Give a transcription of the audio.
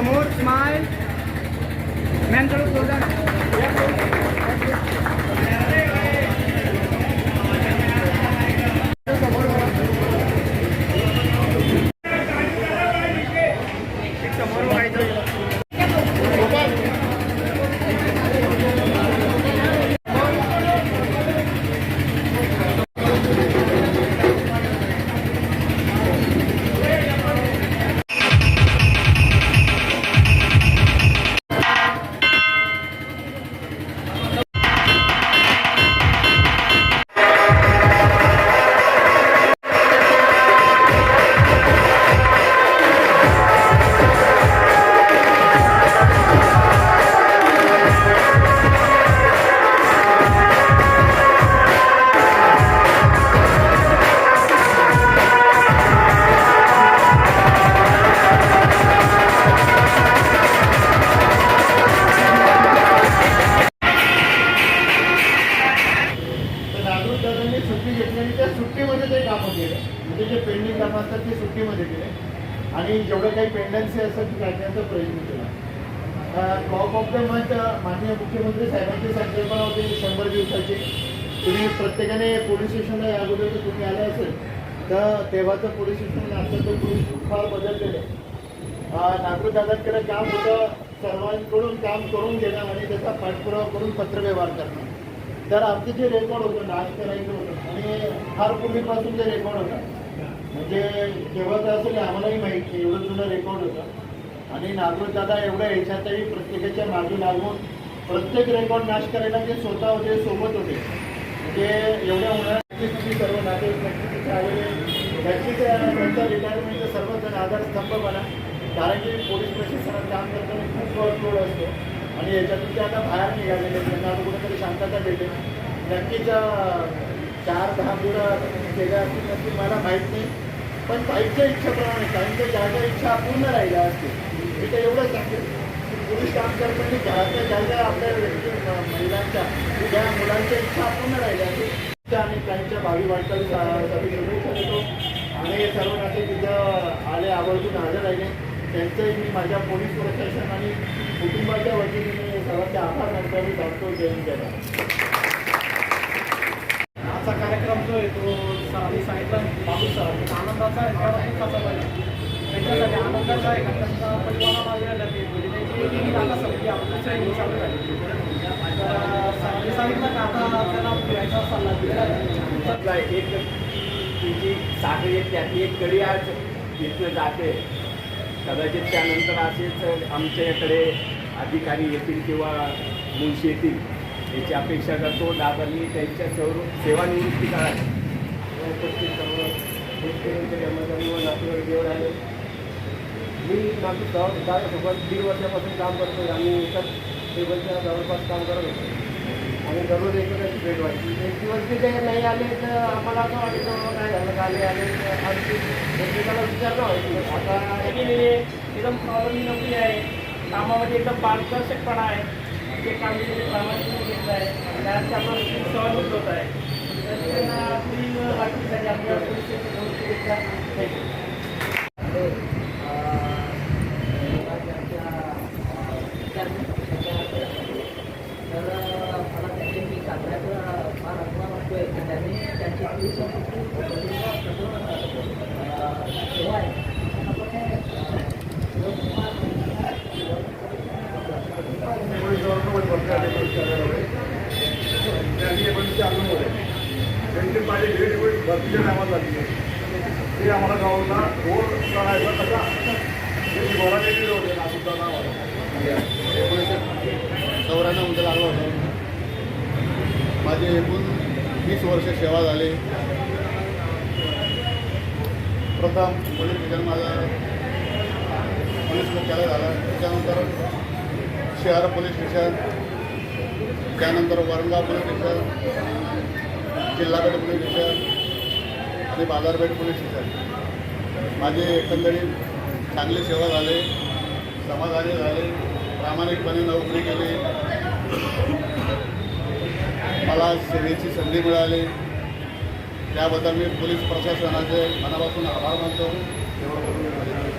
amor. आणि जेवढं काही पेंडन्सी असेल ती काढण्याचा प्रयत्न केला. टॉप ऑफ द मंथ माननीय मुख्यमंत्री साहेबांची संकल्पना होती शंभर दिवसाची. तुम्ही प्रत्येकाने पोलीस स्टेशनला या अगोदर जर तुम्ही आला असेल तर तेव्हाचं पोलीस स्टेशन आता तर पोलीस फार बदललेलं आहे. नागपूर दादांकडे काम होतं सर्वांकडून काम करून घेणं आणि त्याचा पाठपुरावा करून पत्रव्यवहार करणं. तर आमचं जे रेकॉर्ड होतं नाश करायचं होतं आणि फार पूर्वीपासून जे रेकॉर्ड होतं म्हणजे केव्हा तर असेल आम्हालाही माहीत नाही. एवढं जुनं रेकॉर्ड होतं. आणि नागपूर दादा एवढ्या ह्याच्यातही प्रत्येकाच्या मागे लागून प्रत्येक रेकॉर्ड नाश करायला ते स्वतः होते सोबत होते. म्हणजे एवढ्या उन्हाळ्याची तुम्ही सर्व नागरिक नक्की आलेले नक्कीच त्यांचा रिटायरमेंटचा सर्वजण आधारस्तंभ बना कारण की पोलीस प्रशासनात काम करताना खूप वर्कलोड असतो. आणि याच्यातून ते आता बाहेर निघालेले त्यांना आता कुठेतरी शांतता भेटेल. नक्कीच चार दहा मुलं केल्या असतील नक्की मला माहीत नाही. पण बाईकच्या इच्छेप्रमाणे काहींच्या ज्या इच्छा पूर्ण राहिल्या असतील मी तर एवढंच सांगेल की पुरुष काम करताना घरातल्या जागा आपल्या व्यक्ती महिलांच्या त्या मुलांच्या इच्छा पूर्ण राहिल्या असतील आणि काहींच्या भावी वाटचालीसाठी शुभेच्छा देतो. आणि सर्व नाते तिथं आले आवर्जून हजर राहिले. त्यांचंही मी माझ्या पोलीस प्रशासन आणि कुटुंबाच्या वतीने मी सर्वांचे आभार मानतो आणि सांगतो जय हिंद, जय भारत. आजचा कार्यक्रम जो आहे तो स- आम्ही सांगितलं बाबू सर आनंदाचा आहे तेवढा दुःखाचा पण आनंदाचा आहे का त्यांचा परिवाराला वेळ लागेल म्हणजे त्यांची आता समिती आपण दुसऱ्या चालू झाली तर सांगितलं का आता त्याला फिरायचा सल्ला दिला. एक ती जी साखळी आहे त्यातली एक कडी आज इथनं जाते. कदाचित त्यानंतर असेच आमच्याकडे अधिकारी येतील किंवा मुंशी येतील. याची अपेक्षा करतो दादांनी त्यांच्या सेवा सेवानिवृत्ती काळात उपस्थित सर्व शेतकऱ्यांच्या कर्मचारी व नातेवाईक येऊन मी माझी जवळ दादासोबत दीड वर्षापासून काम करतो आम्ही एकाच टेबलच्या जवळपास काम करत होतो आणि दररोज एकमेकांची भेट व्हायची एक दिवस तिथे नाही आले तर आम्हाला असं वाटायचं काय झालं का आले आले तर एकमेकाला विचारणं व्हायचं आता एकदम प्रॉब्लेम नोकरी आहे कामामध्ये एकदम पारदर्शकपणा आहे जे काम प्रामाणिक घेतलं आहे आणि आपण सहमत होत आहे तर त्यांना पुढील वाटणीसाठी आपल्या पोलीस स्टेशन जाऊन शुभेच्छा Thank you. तर मला त्यांची मी सांगण्याचा फार अभिमान वाटतोय की त्यांची पोलीस सेवा आहे त्यांची माझी भेट वेळ भरतीच्या टायमात लागली ते आम्हाला गावाला रोड करायचा कसा ते बोलायला होते नाशिकचा नाव एकोणीसशे चौऱ्याण्णवमध्ये लागलं होतं. माझे एकूण वीस वर्ष सेवा झाले. प्रथम म्हणजे पोलीस स्टेशन माझा. पोलीस मुख्यालय झाला. त्याच्यानंतर शहर पोलीस स्टेशन. त्यानंतर Varangaon police station. Jilhapeth police station. आणि बाजारपेठ पोलीस स्टेशन. माझे एकंदरीत चांगली सेवा झाली. समाधानी झाले. प्रामाणिकपणे नोकरी केली. मला सेवेची संधी मिळाली. त्याबद्दल मी पोलीस प्रशासनाचे मनापासून आभार मानतो.